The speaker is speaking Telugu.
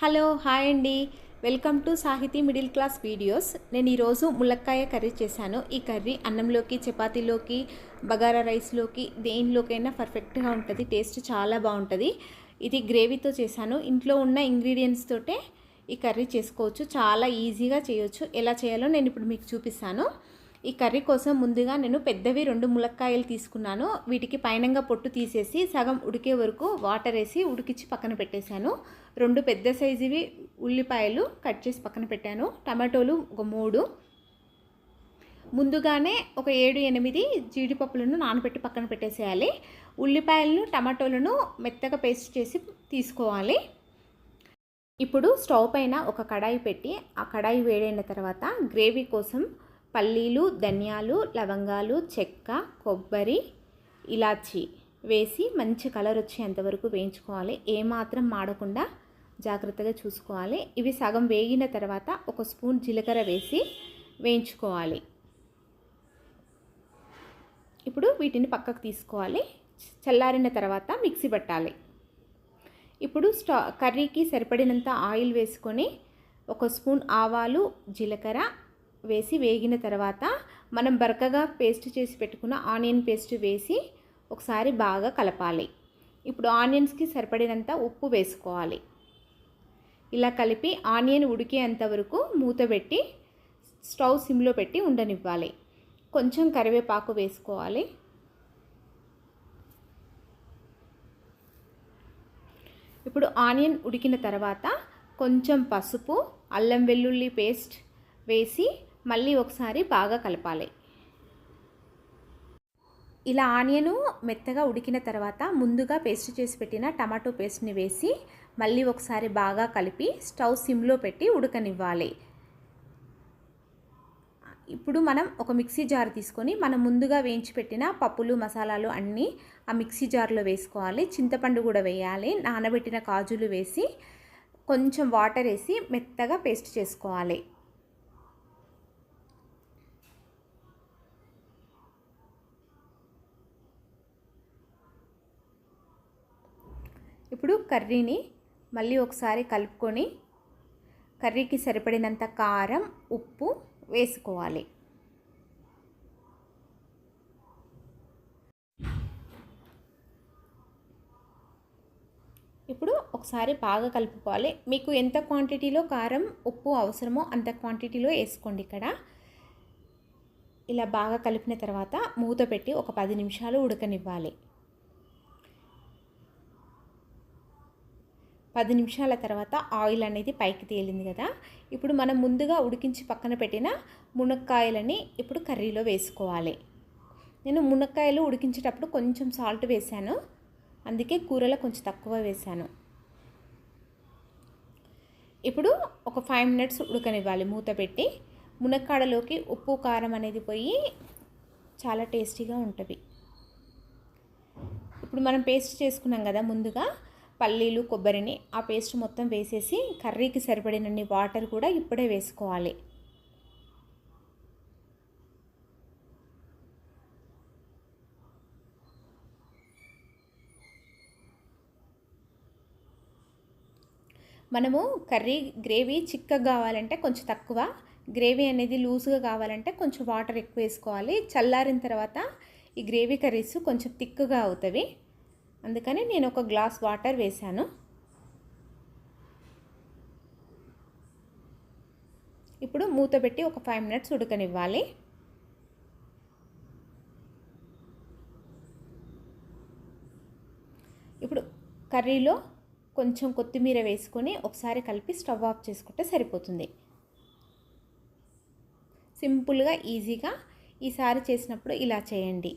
హలో హాయ్ అండి. Welcome to Sahiti middle class videos. నేను ఈరోజు ములక్కాయ కర్రీ చేశాను. ఈ కర్రీ అన్నంలోకి చపాతీలోకి బగారా రైస్లోకి దేనిలోకైనా పర్ఫెక్ట్గా ఉంటుంది. టేస్ట్ చాలా బాగుంటుంది. ఇది గ్రేవీతో చేశాను. ఇంట్లో ఉన్న ఇంగ్రీడియంట్స్ తోటే ఈ కర్రీ చేసుకోవచ్చు. చాలా ఈజీగా చేయొచ్చు. ఎలా చేయాలో నేను ఇప్పుడు మీకు చూపిస్తాను. ఈ కర్రీ కోసం ముందుగా నేను పెద్దవి రెండు ములక్కాయలు తీసుకున్నాను. వీటికి పైనంగా పొట్టు తీసేసి సగం ఉడికే వరకు వాటర్ వేసి ఉడికించి పక్కన పెట్టేశాను. రెండు పెద్ద సైజువి ఉల్లిపాయలు కట్ చేసి పక్కన పెట్టాను. టమాటోలు ఒక మూడు. ముందుగానే ఒక ఏడు ఎనిమిది జీడిపప్పులను నానబెట్టి పక్కన పెట్టేసేయాలి. ఉల్లిపాయలను టమాటోలను మెత్తగా పేస్ట్ చేసి తీసుకోవాలి. ఇప్పుడు స్టవ్ పైన ఒక కడాయి పెట్టి ఆ కడాయి వేడైన తర్వాత గ్రేవీ కోసం పల్లీలు ధనియాలు లవంగాలు చెక్క కొబ్బరి ఇలాచి వేసి మంచి కలర్ వచ్చేంత వరకు వేయించుకోవాలి. ఏమాత్రం మాడకుండా జాగ్రత్తగా చూసుకోవాలి. ఇవి సగం వేగిన తర్వాత ఒక స్పూన్ జీలకర్ర వేసి వేయించుకోవాలి. ఇప్పుడు వీటిని పక్కకు తీసుకోవాలి. చల్లారిన తర్వాత మిక్సీ పట్టాలి. ఇప్పుడు స్టా కర్రీకి సరిపడినంత ఆయిల్ వేసుకొని ఒక స్పూన్ ఆవాలు జీలకర్ర వేసి వేగిన తర్వాత మనం బరకగా పేస్ట్ చేసి పెట్టుకున్న ఆనియన్ పేస్ట్ వేసి ఒకసారి బాగా కలపాలి. ఇప్పుడు ఆనియన్స్కి సరిపడినంత ఉప్పు వేసుకోవాలి. ఇలా కలిపి ఆనియన్ ఉడికేంత వరకు మూత పెట్టి స్టవ్ సిమ్లో పెట్టి ఉండనివ్వాలి. కొంచెం కరివేపాకు వేసుకోవాలి. ఇప్పుడు ఆనియన్ ఉడికిన తర్వాత కొంచెం పసుపు అల్లం వెల్లుల్లి పేస్ట్ వేసి మళ్ళీ ఒకసారి బాగా కలపాలి. ఇలా ఆనియను మెత్తగా ఉడికిన తర్వాత ముందుగా పేస్ట్ చేసి పెట్టిన టమాటో పేస్ట్ని వేసి మళ్ళీ ఒకసారి బాగా కలిపి స్టవ్ సిమ్లో పెట్టి ఉడకనివ్వాలి. ఇప్పుడు మనం ఒక మిక్సీ జార్ తీసుకొని మనం ముందుగా వేయించి పెట్టిన పప్పులు మసాలాలు అన్నీ ఆ మిక్సీ జార్లో వేసుకోవాలి. చింతపండు కూడా వేయాలి. నానబెట్టిన కాజులు వేసి కొంచెం వాటర్ వేసి మెత్తగా పేస్ట్ చేసుకోవాలి. ఇప్పుడు కర్రీని మళ్ళీ ఒకసారి కలుపుకొని కర్రీకి సరిపడినంత కారం ఉప్పు వేసుకోవాలి. ఇప్పుడు ఒకసారి బాగా కలుపుకోవాలి. మీకు ఎంత క్వాంటిటీలో కారం ఉప్పు అవసరమో అంత క్వాంటిటీలో వేసుకోండి ఇక్కడ. ఇలా బాగా కలిపిన తర్వాత మూత పెట్టి ఒక పది నిమిషాలు ఉడకనివ్వాలి. పది నిమిషాల తర్వాత ఆయిల్ అనేది పైకి తేలింది కదా. ఇప్పుడు మనం ముందుగా ఉడికించి పక్కన పెట్టిన మునక్కాయలని ఇప్పుడు కర్రీలో వేసుకోవాలి. నేను మునక్కాయలు ఉడికించేటప్పుడు కొంచెం సాల్ట్ వేశాను అందుకే కూరలో కొంచెం తక్కువ వేశాను ఇప్పుడు ఒక ఫైవ్ మినిట్స్ ఉడకనివ్వాలి మూత పెట్టి. మునక్కాడలోకి ఉప్పు కారం అనేది పోయి చాలా టేస్టీగా ఉంటుంది. ఇప్పుడు మనం పేస్ట్ చేసుకున్నాం కదా ముందుగా. పల్లీలు కొబ్బరిని ఆ పేస్ట్ మొత్తం వేసేసి కర్రీకి సరిపడినన్ని వాటర్ కూడా ఇప్పుడే వేసుకోవాలి. మనము కర్రీ గ్రేవీ చిక్కగా కావాలంటే కొంచెం తక్కువ గ్రేవీ అనేది లూజ్గా కావాలంటే కొంచెం వాటర్ ఎక్కువ వేసుకోవాలి. చల్లారిన తర్వాత ఈ గ్రేవీ కర్రీస్ కొంచెం థిక్గా అవుతాయి అందుకని నేను ఒక గ్లాస్ వాటర్ వేశాను. ఇప్పుడు మూత పెట్టి ఒక ఫైవ్ మినిట్స్ ఉడకనివ్వాలి. ఇప్పుడు కర్రీలో కొంచెం కొత్తిమీర వేసుకొని ఒకసారి కలిపి స్టవ్ ఆఫ్ చేసుకుంటే సరిపోతుంది. సింపుల్గా ఈజీగా ఈసారి చేసినప్పుడు ఇలా చేయండి.